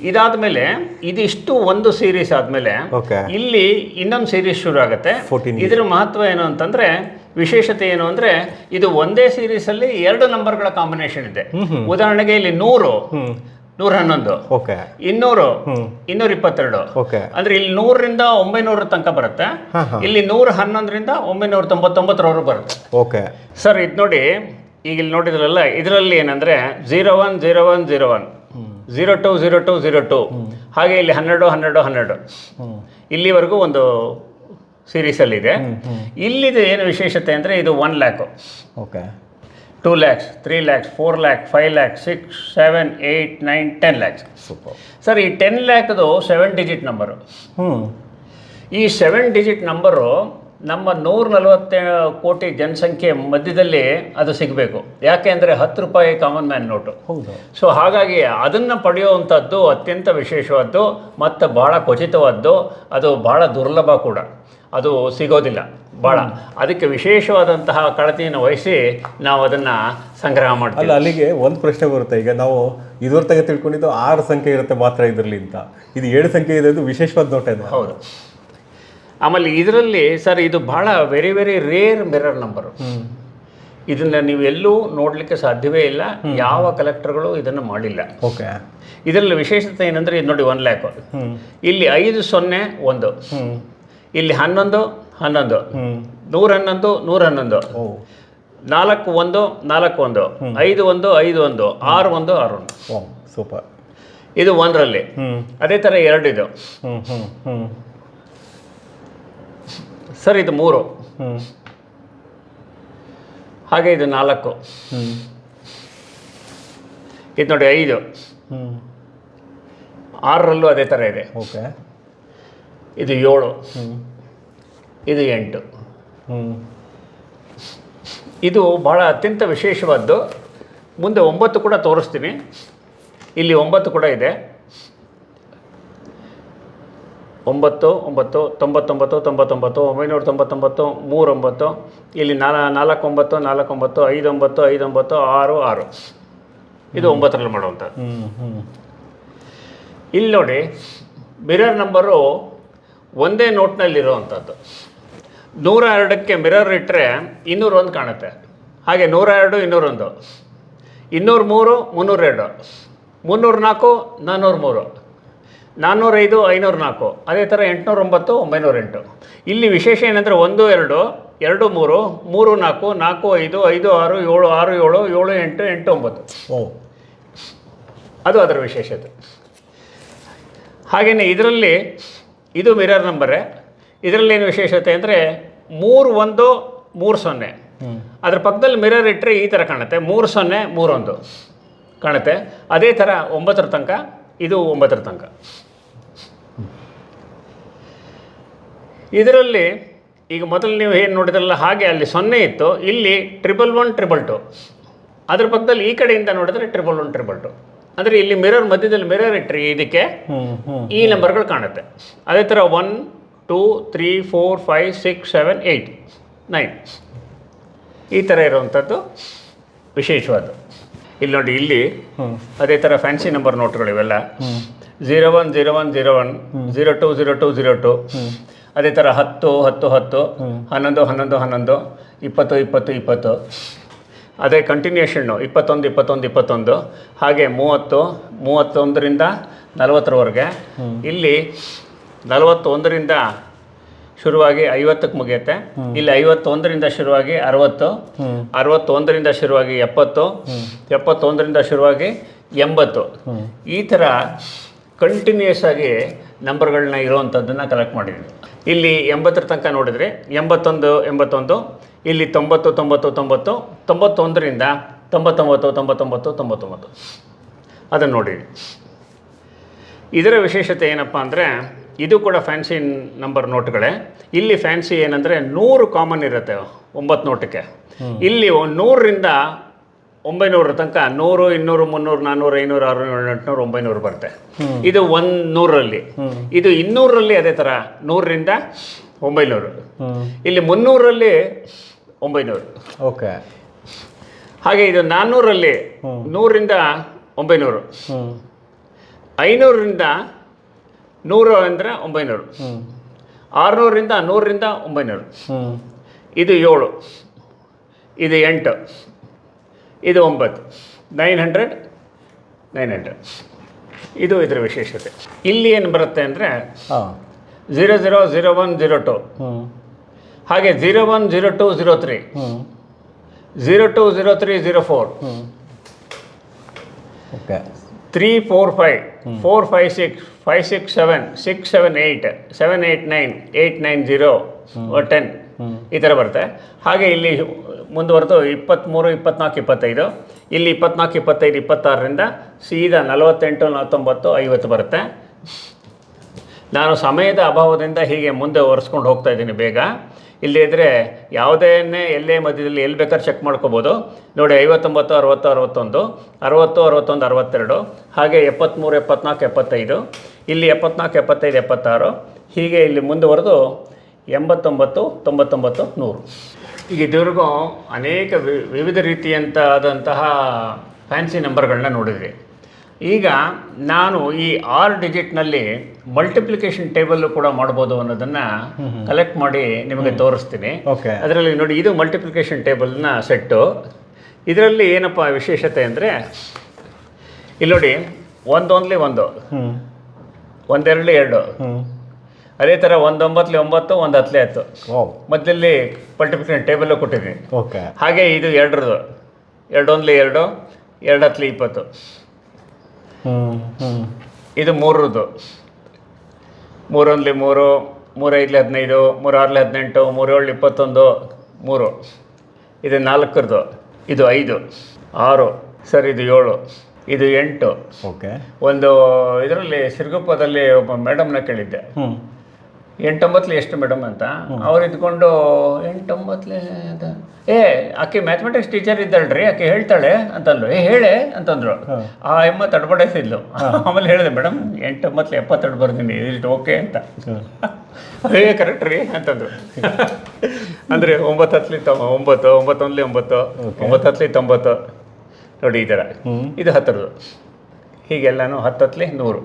ಇದಾದ್ಮೇಲೆ ಇದಿಷ್ಟು ಒಂದು ಸೀರೀಸ್ ಆದ್ಮೇಲೆ ಓಕೆ. ಇಲ್ಲಿ ಇನ್ನೊಂದು ಸೀರೀಸ್ ಶುರು ಆಗುತ್ತೆ. 14 ಇದ್ರ ಮಹತ್ವ ಏನು ಅಂತಂದ್ರೆ ವಿಶೇಷತೆ ಏನು ಅಂದ್ರೆ ಇದು ಒಂದೇ ಸೀರೀಸ್ ಅಲ್ಲಿ ಎರಡು ನಂಬರ್ಗಳ ಕಾಂಬಿನೇಷನ್ ಇದೆ. ಉದಾಹರಣೆಗೆ ಇಲ್ಲಿ ನೂರು ನೂರ ಹನ್ನೊಂದು ಓಕೆ. ಇನ್ನೂರು ಇನ್ನೂರ ಇಪ್ಪತ್ತೆರಡು ಓಕೆ. ಅಂದ್ರೆ ಇಲ್ಲಿ ನೂರರಿಂದ ಒಂಬೈನೂರ ತನಕ ಬರುತ್ತೆ. ಇಲ್ಲಿ ನೂರ ಹನ್ನೊಂದರಿಂದ ಒಂಬೈನೂರ ತೊಂಬತ್ತೊಂಬತ್ತರವರೆಗೂ ಬರುತ್ತೆ. ಓಕೆ. ಸರ್ ಇದು ನೋಡಿ ಈಗ ಇಲ್ಲಿ ನೋಡಿದ್ರಲ್ಲ ಇದರಲ್ಲಿ ಏನಂದ್ರೆ zero one zero one zero one. Zero two zero two zero two. ಹಾಗೆ ಇಲ್ಲಿ ಹನ್ನೆರಡು ಹನ್ನೆರಡು ಹನ್ನೆರಡು. ಇಲ್ಲಿವರೆಗೂ ಒಂದು ಸೀರೀಸಲ್ಲಿದೆ ಇಲ್ಲಿದು ಏನು ವಿಶೇಷತೆ ಅಂದರೆ ಇದು one lakh okay. Two lakhs three lakhs four lakh five lakh six seven eight nine ten lakhs super sir ಈ ಟೆನ್ ಲ್ಯಾಕ್ದು ಸೆವೆನ್ ಡಿಜಿಟ್ ನಂಬರು ಹ್ಞೂ ಈ ಸೆವೆನ್ ಡಿಜಿಟ್ ನಂಬರು ನಮ್ಮ ನೂರ ನಲವತ್ತೆ ಕೋಟಿ ಜನಸಂಖ್ಯೆ ಮಧ್ಯದಲ್ಲಿ ಅದು ಸಿಗಬೇಕು. ಯಾಕೆ ಅಂದರೆ ಹತ್ತು ರೂಪಾಯಿ ಕಾಮನ್ ಮ್ಯಾನ್ ನೋಟು ಹೌದು. ಸೊ ಹಾಗಾಗಿ ಅದನ್ನು ಪಡೆಯುವಂಥದ್ದು ಅತ್ಯಂತ ವಿಶೇಷವಾದ್ದು ಮತ್ತು ಭಾಳ ಖಚಿತವಾದ್ದು ಅದು ಭಾಳ ದುರ್ಲಭ ಕೂಡ. ಅದು ಸಿಗೋದಿಲ್ಲ. ಭಾಳ ಅದಕ್ಕೆ ವಿಶೇಷವಾದಂತಹ ಕಳತೆಯನ್ನು ವಹಿಸಿ ನಾವು ಅದನ್ನು ಸಂಗ್ರಹ ಮಾಡ್ತೀವಿ. ಅಲ್ಲ ಅಲ್ಲಿಗೆ ಒಂದು ಪ್ರಶ್ನೆ ಬರುತ್ತೆ. ಈಗ ನಾವು ಇದುವರೆ ತಗ ತಿಳ್ಕೊಂಡಿದ್ದು ಆರು ಸಂಖ್ಯೆ ಇರುತ್ತೆ ಮಾತ್ರ ಇದರಲ್ಲಿ ಅಂತ. ಇದು ಏಳು ಸಂಖ್ಯೆ ಇದೆ ವಿಶೇಷವಾದ ನೋಟ ಇದೆ. ಹೌದು. ಆಮೇಲೆ ಇದರಲ್ಲಿ ಸರ್ ಇದು ಭಾಳ very very rare mirror number ಇದನ್ನ ನೀವು ಎಲ್ಲೂ ನೋಡಲಿಕ್ಕೆ ಸಾಧ್ಯವೇ ಇಲ್ಲ. ಯಾವ ಕಲೆಕ್ಟರ್ಗಳು ಇದನ್ನು ಮಾಡಿಲ್ಲ. ಓಕೆ. ಇದರಲ್ಲಿ ವಿಶೇಷತೆ ಏನಂದರೆ ಇದು ನೋಡಿ ಒನ್ ಲ್ಯಾಕ್ ಇಲ್ಲಿ ಐದು ಸೊನ್ನೆ ಒಂದು. ಇಲ್ಲಿ ಹನ್ನೊಂದು ಹನ್ನೊಂದು. ನೂರ ಹನ್ನೊಂದು ನೂರ ಹನ್ನೊಂದು ನಾಲ್ಕು ಒಂದು ನಾಲ್ಕು ಒಂದು. ಐದು ಒಂದು ಐದು ಒಂದು. ಆರು ಒಂದು ಆರು ಒಂದು. ಸೂಪರ್. ಇದು ಒಂದರಲ್ಲಿ. ಅದೇ ಥರ ಎರಡು ಇದು. ಸರ್ ಇದು ಮೂರು. ಹಾಗೆ ಇದು ನಾಲ್ಕು. ಇದು ನೋಡಿ ಐದು. ಆರರಲ್ಲೂ ಅದೇ ಥರ ಇದೆ. ಓಕೆ. ಇದು ಏಳು. ಇದು ಎಂಟು. ಇದು ಬಹಳ ಅತ್ಯಂತ ವಿಶೇಷವಾದ್ದು. ಮುಂದೆ ಒಂಬತ್ತು ಕೂಡ ತೋರಿಸ್ತೀನಿ. ಇಲ್ಲಿ ಒಂಬತ್ತು ಕೂಡ ಇದೆ. ಒಂಬತ್ತು ಒಂಬತ್ತು ತೊಂಬತ್ತೊಂಬತ್ತು ತೊಂಬತ್ತೊಂಬತ್ತು ಒಂಬೈನೂರ ತೊಂಬತ್ತೊಂಬತ್ತು ಮೂರೊಂಬತ್ತು ಇಲ್ಲಿ ನಾಲ ನಾಲ್ಕೊಂಬತ್ತು ನಾಲ್ಕೊಂಬತ್ತು ಐದೊಂಬತ್ತು ಐದೊಂಬತ್ತು ಆರು ಆರು. ಇದು ಒಂಬತ್ತರಲ್ಲಿ ಮಾಡುವಂಥದ್ದು. ಇಲ್ಲಿ ನೋಡಿ ಮಿರರ್ ನಂಬರು ಒಂದೇ ನೋಟ್ನಲ್ಲಿರುವಂಥದ್ದು. ನೂರ ಎರಡಕ್ಕೆ ಮಿರರ್ ಇಟ್ಟರೆ ಇನ್ನೂರೊಂದು ಕಾಣುತ್ತೆ. ಹಾಗೆ ನೂರ ಎರಡು ಇನ್ನೂರೊಂದು. ಇನ್ನೂರ ಮೂರು ಮುನ್ನೂರೆರಡು. ಮುನ್ನೂರ ನಾಲ್ಕು ನಾನ್ನೂರ ಮೂರು. ನಾನ್ನೂರೈದು ಐನೂರ ನಾಲ್ಕು. ಅದೇ ಥರ ಎಂಟುನೂರ ಒಂಬತ್ತು ಒಂಬೈನೂರ ಎಂಟು. ಇಲ್ಲಿ ವಿಶೇಷ ಏನಂದರೆ ಒಂದು ಎರಡು ಎರಡು ಮೂರು ಮೂರು ನಾಲ್ಕು ನಾಲ್ಕು ಐದು ಐದು ಆರು ಏಳು ಆರು ಏಳು ಏಳು ಎಂಟು ಎಂಟು ಒಂಬತ್ತು. ಓ. ಅದು ಅದರ ವಿಶೇಷತೆ. ಹಾಗೆಯೇ ಇದರಲ್ಲಿ ಇದು ಮಿರರ್ ನಂಬರೇ. ಇದರಲ್ಲಿ ಏನು ವಿಶೇಷತೆ ಅಂದರೆ ಮೂರು ಒಂದು ಮೂರು ಸೊನ್ನೆ. ಅದ್ರ ಪಕ್ಕದಲ್ಲಿ ಮಿರರ್ ಇಟ್ಟರೆ ಈ ಥರ ಕಾಣುತ್ತೆ. ಮೂರು ಸೊನ್ನೆ ಮೂರೊಂದು ಕಾಣುತ್ತೆ. ಅದೇ ಥರ ಒಂಬತ್ತರ ತನಕ ಇದು ಒಂಬತ್ತರ ತನಕ ಇದರಲ್ಲಿ ಈಗ ಮೊದಲು ನೀವು ಏನು ನೋಡಿದ್ರಲ್ಲ ಹಾಗೆ ಅಲ್ಲಿ ಸೊನ್ನೆ ಇತ್ತು. ಇಲ್ಲಿ ಟ್ರಿಬಲ್ ಒನ್ ಟ್ರಿಬಲ್ ಟು ಅದ್ರ ಪಕ್ಕದಲ್ಲಿ ಈ ಕಡೆಯಿಂದ ನೋಡಿದ್ರೆ ಟ್ರಿಬಲ್ ಒನ್ ಟ್ರಿಬಲ್ ಟು ಅಂದರೆ ಇಲ್ಲಿ ಮಿರರ್ ಮಧ್ಯದಲ್ಲಿ ಮಿರರ್ ಇಟ್ರಿ ಇದಕ್ಕೆ ಈ ನಂಬರ್ಗಳು ಕಾಣುತ್ತೆ. ಅದೇ ಥರ one two three four five six seven eight nine ಈ ಥರ ಇರುವಂಥದ್ದು ವಿಶೇಷವಾದ ಇಲ್ಲಿ ನೋಡಿ ಇಲ್ಲಿ ಅದೇ ಥರ fancy number ನೋಟ್ಗಳಿವೆಲ್ಲ zero one zero one zero one zero two zero two zero two ಅದೇ ಥರ ಹತ್ತು ಹತ್ತು ಹತ್ತು ಹನ್ನೊಂದು ಹನ್ನೊಂದು ಹನ್ನೊಂದು ಇಪ್ಪತ್ತು ಇಪ್ಪತ್ತು ಇಪ್ಪತ್ತು. ಅದೇ ಕಂಟಿನ್ಯೂಷನ್ನು ಇಪ್ಪತ್ತೊಂದು ಇಪ್ಪತ್ತೊಂದು ಇಪ್ಪತ್ತೊಂದು ಹಾಗೆ ಮೂವತ್ತು ಮೂವತ್ತೊಂದರಿಂದ ನಲವತ್ತರವರೆಗೆ. ಇಲ್ಲಿ ನಲವತ್ತೊಂದರಿಂದ ಶುರುವಾಗಿ ಐವತ್ತಕ್ಕೆ ಮುಗಿಯುತ್ತೆ. ಇಲ್ಲಿ ಐವತ್ತೊಂದರಿಂದ ಶುರುವಾಗಿ ಅರವತ್ತು. ಅರವತ್ತೊಂದರಿಂದ ಶುರುವಾಗಿ ಎಪ್ಪತ್ತು. ಎಪ್ಪತ್ತೊಂದರಿಂದ ಶುರುವಾಗಿ ಎಂಬತ್ತು. ಈ ಥರ ಕಂಟಿನ್ಯೂಸ್ ಆಗಿ ನಂಬರ್ಗಳನ್ನ ಇರುವಂಥದ್ದನ್ನು ಕಲೆಕ್ಟ್ ಮಾಡಿದ್ವಿ ಇಲ್ಲಿ ಎಂಬತ್ತರ ತನಕ ನೋಡಿದರೆ ಎಂಬತ್ತೊಂದು ಎಂಬತ್ತೊಂದು ಇಲ್ಲಿ ತೊಂಬತ್ತು ತೊಂಬತ್ತು ತೊಂಬತ್ತು ತೊಂಬತ್ತೊಂದರಿಂದ ತೊಂಬತ್ತೊಂಬತ್ತು ತೊಂಬತ್ತೊಂಬತ್ತು ತೊಂಬತ್ತೊಂಬತ್ತು. ಅದನ್ನು ನೋಡಿ. ಇದರ ವಿಶೇಷತೆ ಏನಪ್ಪ ಅಂದರೆ ಇದು ಕೂಡ ಫ್ಯಾನ್ಸಿ ನಂಬರ್ ನೋಟ್ಗಳೇ ಇಲ್ಲಿ ಫ್ಯಾನ್ಸಿ ಏನಂದರೆ ನೂರು ಕಾಮನ್ ಇರುತ್ತೆ ಒಂಬತ್ತು ನೋಟಕ್ಕೆ ಇಲ್ಲಿ ನೂರರಿಂದ ಒಂಬೈನೂರ ತನಕ ನೂರು ಇನ್ನೂರು ಮುನ್ನೂರು ನಾನ್ನೂರು ಐನೂರು ಆರುನೂರು ಎಂಟುನೂರು ಒಂಬೈನೂರು ಬರುತ್ತೆ. ಇದು ಒಂದು ನೂರರಲ್ಲಿ ಇದು ಇನ್ನೂರರಲ್ಲಿ ಅದೇ ಥರ ನೂರರಿಂದ ಒಂಬೈನೂರು. ಇಲ್ಲಿ ಮುನ್ನೂರರಲ್ಲಿ ಒಂಬೈನೂರು. ಓಕೆ. ಹಾಗೆ ಇದು ನಾನ್ನೂರಲ್ಲಿ ನೂರಿಂದ ಒಂಬೈನೂರು. ಐನೂರರಿಂದ ನೂರು ಅಂದರೆ ಒಂಬೈನೂರು. ಆರುನೂರಿಂದ ಆರುನೂರರಿಂದ ನೂರರಿಂದ ಒಂಬೈನೂರು ಇದು ಏಳು. ಇದು ಎಂಟು. ಇದು ಒಂಬತ್ತು. Nine hundred nine hundred. ಇದು ಇದರ ವಿಶೇಷತೆ. ಇಲ್ಲಿ ಏನು ಬರುತ್ತೆ ಅಂದರೆ zero zero zero one zero two. ಹಾಗೆ zero one zero two zero three zero zero two zero three zero four okay three four five four five six five six seven six seven eight seven eight nine eight nine zero ten ಈ ಥರ ಬರುತ್ತೆ. ಹಾಗೆ ಇಲ್ಲಿ ಮುಂದುವರೆದು ಇಪ್ಪತ್ತ್ಮೂರು ಇಪ್ಪತ್ನಾಲ್ಕು ಇಪ್ಪತ್ತೈದು. ಇಲ್ಲಿ ಇಪ್ಪತ್ನಾಲ್ಕು ಇಪ್ಪತ್ತೈದು ಇಪ್ಪತ್ತಾರರಿಂದ ಸೀದಾ ನಲವತ್ತೆಂಟು ನಲವತ್ತೊಂಬತ್ತು ಐವತ್ತು ಬರುತ್ತೆ. ನಾನು ಸಮಯದ ಅಭಾವದಿಂದ ಹೀಗೆ ಮುಂದೆ ಒರೆಸ್ಕೊಂಡು ಹೋಗ್ತಾ ಇದ್ದೀನಿ ಬೇಗ. ಇಲ್ಲದಿದ್ದರೆ ಯಾವುದೇನೇ ಎಲ್ಲೇ ಮಧ್ಯದಲ್ಲಿ ಎಲ್ಲಿ ಬೇಕಾದ್ರೆ ಚೆಕ್ ಮಾಡ್ಕೋಬೋದು. ನೋಡಿ, ಐವತ್ತೊಂಬತ್ತು, ಅರವತ್ತು, ಅರವತ್ತೊಂದು ಅರವತ್ತು, ಅರವತ್ತೊಂದು, ಅರವತ್ತೆರಡು, ಹಾಗೆ ಎಪ್ಪತ್ತ್ಮೂರು ಎಪ್ಪತ್ನಾಲ್ಕು, ಎಪ್ಪತ್ತೈದು, ಇಲ್ಲಿ ಎಪ್ಪತ್ನಾಲ್ಕು, ಎಪ್ಪತ್ತೈದು, ಎಪ್ಪತ್ತಾರು, ಹೀಗೆ ಇಲ್ಲಿ ಮುಂದುವರೆದು ಎಂಬತ್ತೊಂಬತ್ತು, ತೊಂಬತ್ತೊಂಬತ್ತು, ನೂರು. ಈಗ ಇದುವರೆಗೂ ಅನೇಕ ವಿವಿಧ ವಿವಿಧ ರೀತಿಯಂತಾದಂತಹ ಫ್ಯಾನ್ಸಿ ನಂಬರ್ಗಳನ್ನ ನೋಡಿದ್ವಿ. ಈಗ ನಾನು ಈ ಆರು ಡಿಜಿಟ್ನಲ್ಲಿ ಮಲ್ಟಿಪ್ಲಿಕೇಶನ್ ಟೇಬಲ್ ಕೂಡ ಮಾಡ್ಬೋದು ಅನ್ನೋದನ್ನು ಕಲೆಕ್ಟ್ ಮಾಡಿ ನಿಮಗೆ ತೋರಿಸ್ತೀನಿ. ಓಕೆ ಅದರಲ್ಲಿ ನೋಡಿ ಇದು ಮಲ್ಟಿಪ್ಲಿಕೇಶನ್ ಟೇಬಲ್ನ ಸೆಟ್ಟು ಇದರಲ್ಲಿ ಏನಪ್ಪ ವಿಶೇಷತೆ ಅಂದರೆ ಇಲ್ಲಿ ನೋಡಿ ಒಂದೊಂದ್ಲಿ ಒಂದು. ಒಂದೆರಡು ಎರಡು ಅದೇ ಥರ ಒಂದೊಂಬತ್ತಲಿ ಒಂಬತ್ತು ಒಂದು ಹತ್ತಲಿ ಹತ್ತು. ಮಧ್ಯದಲ್ಲಿ ಮಲ್ಟಿಪ್ಲಿಕೇಶನ್ ಟೇಬಲ್ಲು ಕೊಟ್ಟಿದ್ದೀನಿ. ಓಕೆ ಹಾಗೆ ಇದು ಎರಡರದು ಎರಡೊಂದ್ಲಿ ಎರಡು ಎರಡು ಹತ್ತಲಿ ಇಪ್ಪತ್ತು. ಇದು ಮೂರದು ಮೂರೊಂದ್ಲಿ ಮೂರು ಮೂರೈದ್ಲಿ ಹದಿನೈದು ಮೂರಾರ್ಲಿ ಹದಿನೆಂಟು ಮೂರೇಳು ಇಪ್ಪತ್ತೊಂದು ಮೂರು. ಇದು ನಾಲ್ಕರದು ಇದು ಐದು. ಆರು. ಸರ್ ಇದು ಏಳು. ಇದು ಎಂಟು. ಓಕೆ. ಒಂದು ಇದರಲ್ಲಿ ಸಿರುಗುಪ್ಪದಲ್ಲಿ ಒಬ್ಬ ಮೇಡಮ್ನ ಕೇಳಿದ್ದೆ. ಹ್ಮ್ ಎಂಟೊಂಬತ್ತಲಿ ಎಷ್ಟು ಮೇಡಮ್ ಅಂತ? ಅವ್ರು ಇದ್ಕೊಂಡು ಎಂಟೊಂಬತ್ಲೆ ಅಂತ ಏ ಆಕೆ ಮ್ಯಾಥಮೆಟಿಕ್ಸ್ ಟೀಚರ್ ಇದ್ದಾಳ್ರಿ ಆಕೆ ಹೇಳ್ತಾಳೆ ಅಂತಂದ್ರು. ಏ ಹೇಳೆ ಅಂತಂದ್ರು. ಆ ಎಮ್ಮ ತಡ್ಬಡಿಸಿದ್ಲು ಆಮೇಲೆ ಹೇಳಿದೆ ಮೇಡಮ್ ಎಂಟೊಂಬತ್ತಲಿ ಎಪ್ಪತ್ತೆರಡು ಬರ್ತೀನಿ ಇಷ್ಟು ಓಕೆ ಅಂತ. ಅದೇ ಕರೆಕ್ಟ್ ರೀ ಅಂತಂದ್ರು. ಅಂದರೆ ಒಂಬತ್ತು ಹತ್ತಲಿ ತೊ ಒಂಬತ್ತು ಒಂಬತ್ತೊಂದ್ಲಿ ಒಂಬತ್ತು ಒಂಬತ್ತು ಹತ್ತಲಿ ತೊಂಬತ್ತು. ನೋಡಿ ಈ ಥರ ಇದು ಹತ್ತರದು. ಹೀಗೆಲ್ಲನೂ ಹತ್ತತ್ಲಿ ನೂರು.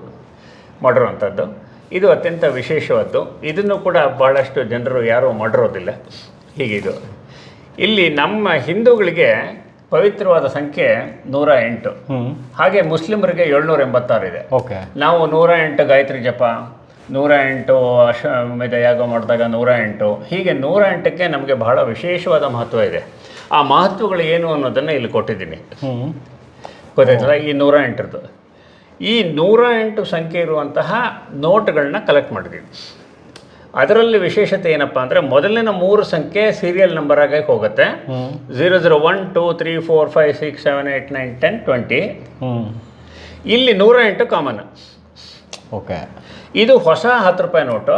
ಮಾಡಿರುವಂಥದ್ದು. ಇದು ಅತ್ಯಂತ ವಿಶೇಷವಾದ್ದು. ಇದನ್ನು ಕೂಡ ಭಾಳಷ್ಟು ಜನರು ಯಾರೂ ಮಾಡಿರೋದಿಲ್ಲ. ಹೀಗಿದು. ಇಲ್ಲಿ ನಮ್ಮ ಹಿಂದೂಗಳಿಗೆ ಪವಿತ್ರವಾದ ಸಂಖ್ಯೆ ನೂರ ಎಂಟು. ಹಾಗೆ ಮುಸ್ಲಿಮರಿಗೆ ಏಳ್ನೂರ ಎಂಬತ್ತಾರು ಇದೆ. ಓಕೆ. ನಾವು ನೂರ ಎಂಟು ಗಾಯತ್ರಿ ಜಪ ನೂರ ಎಂಟು ಅಶ್ವಮೇಧ ಯಾಗ ಮಾಡಿದಾಗ ನೂರ ಎಂಟು. ಹೀಗೆ ನೂರ ಎಂಟಕ್ಕೆ ನಮಗೆ ಬಹಳ ವಿಶೇಷವಾದ ಮಹತ್ವ ಇದೆ. ಆ ಮಹತ್ವಗಳು ಏನು ಅನ್ನೋದನ್ನು ಇಲ್ಲಿ ಕೊಟ್ಟಿದ್ದೀನಿ. ಗೊತ್ತಾಯ್ತಲ್ಲ? ಈ ನೂರ ಎಂಟರದ್ದು. ಈ ನೂರ ಎಂಟು ಸಂಖ್ಯೆ ಇರುವಂತಹ ನೋಟ್ಗಳನ್ನ ಕಲೆಕ್ಟ್ ಮಾಡಿದ್ವಿ. ಅದರಲ್ಲಿ ವಿಶೇಷತೆ ಏನಪ್ಪ ಅಂದರೆ ಮೊದಲಿನ ಮೂರು ಸಂಖ್ಯೆ ಸೀರಿಯಲ್ ನಂಬರ್ ಆಗಿ ಹೋಗುತ್ತೆ. Zero zero one two three four five six seven eight nine ten twenty ಇಲ್ಲಿ ನೂರ ಎಂಟು ಕಾಮನ್ ಓಕೆ. ಇದು ಹೊಸ ಹತ್ತು ರೂಪಾಯಿ ನೋಟು.